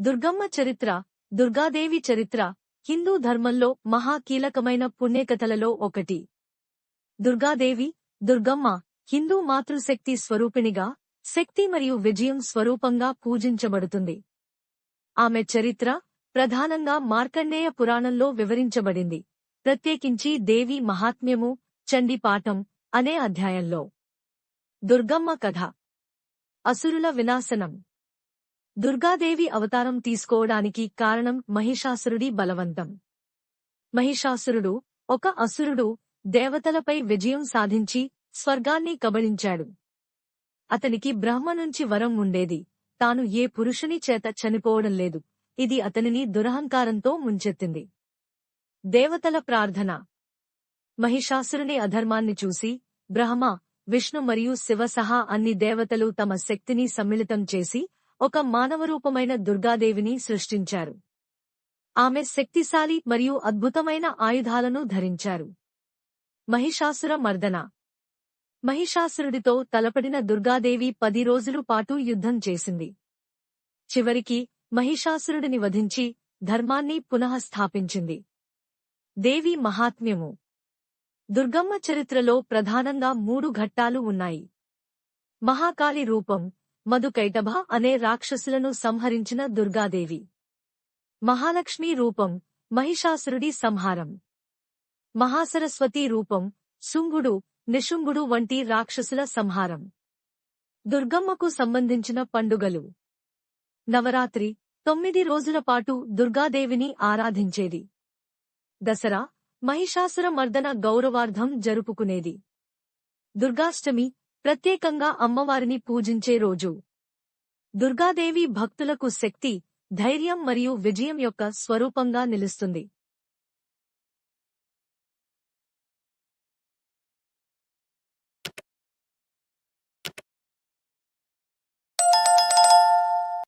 దుర్గమ్మ చరిత్ర దుర్గాదేవి చరిత్ర హిందూ ధర్మంలో మహా కీలకమైన పుణ్యకథలలో ఒకటి. దుర్గాదేవి దుర్గమ్మ హిందూ మాతృశక్తి స్వరూపిణిగా శక్తి మరియు విజయం స్వరూపంగా పూజించబడుతుంది. ఆమె చరిత్ర ప్రధానంగా మార్కండేయ పురాణంలో వివరించబడింది. ప్రత్యేకించి దేవి మహాత్మ్యము చండీపాఠం అనే అధ్యాయంలో. దుర్గమ్మ కథ. అసురుల వినాశనం. దుర్గాదేవి అవతారం తీసుకోవడానికి కారణం మహిషాసురుడి బలవంతం. మహిషాసురుడు ఒక అసురుడు దేవతలపై విజయం సాధించి స్వర్గాన్ని కబళించాడు. అతనికి బ్రహ్మ నుంచి వరం ఉండేది. తాను ఏ పురుషుని చేత చనిపోవడం లేదు. ఇది అతనిని దురహంకారంతో ముంచెత్తింది. దేవతల ప్రార్థన. మహిషాసురుని అధర్మాన్ని చూసి బ్రహ్మ విష్ణు మరియు శివ సహా అన్ని దేవతలు తమ శక్తిని సమ్మిళితం చేసి ఒక మానవరూపమైన దుర్గాదేవిని సృష్టించారు. ఆమె శక్తిశాలి మరియు అద్భుతమైన ఆయుధాలను ధరించారు. మహిషాసుర మర్దన. మహిషాసురుడితో తలపడిన దుర్గాదేవి పది రోజులు పాటు యుద్ధం చేసింది. చివరికి మహిషాసురుడిని వధించి ధర్మాన్ని పునఃస్థాపించింది. దేవి మహాత్మ్యము. దుర్గమ్మ చరిత్రలో ప్రధానంగా మూడు ఘట్టాలు ఉన్నాయి. మహాకాళి రూపం మధుకైటభ అనే రాక్షసులను సంహరించిన దుర్గాదేవి. మహాలక్ష్మీ రూపం మహిషాసురుడి సంహారం. మహాసరస్వతి రూపం శుంగుడు నిశుంగుడు వంటి రాక్షసుల సంహారం. దుర్గమ్మకు సంబంధించిన పండుగలు. నవరాత్రి తొమ్మిది రోజుల పాటు దుర్గాదేవిని ఆరాధించేది. దసరా మహిషాసుర మర్దన గౌరవార్థం జరుపుకునేది. దుర్గాష్టమి ప్రత్యేకంగా అమ్మవారిని పూజించే రోజు. దుర్గాదేవి భక్తులకు శక్తి ధైర్యం మరియు విజయం యొక్క స్వరూపంగా నిలుస్తుంది.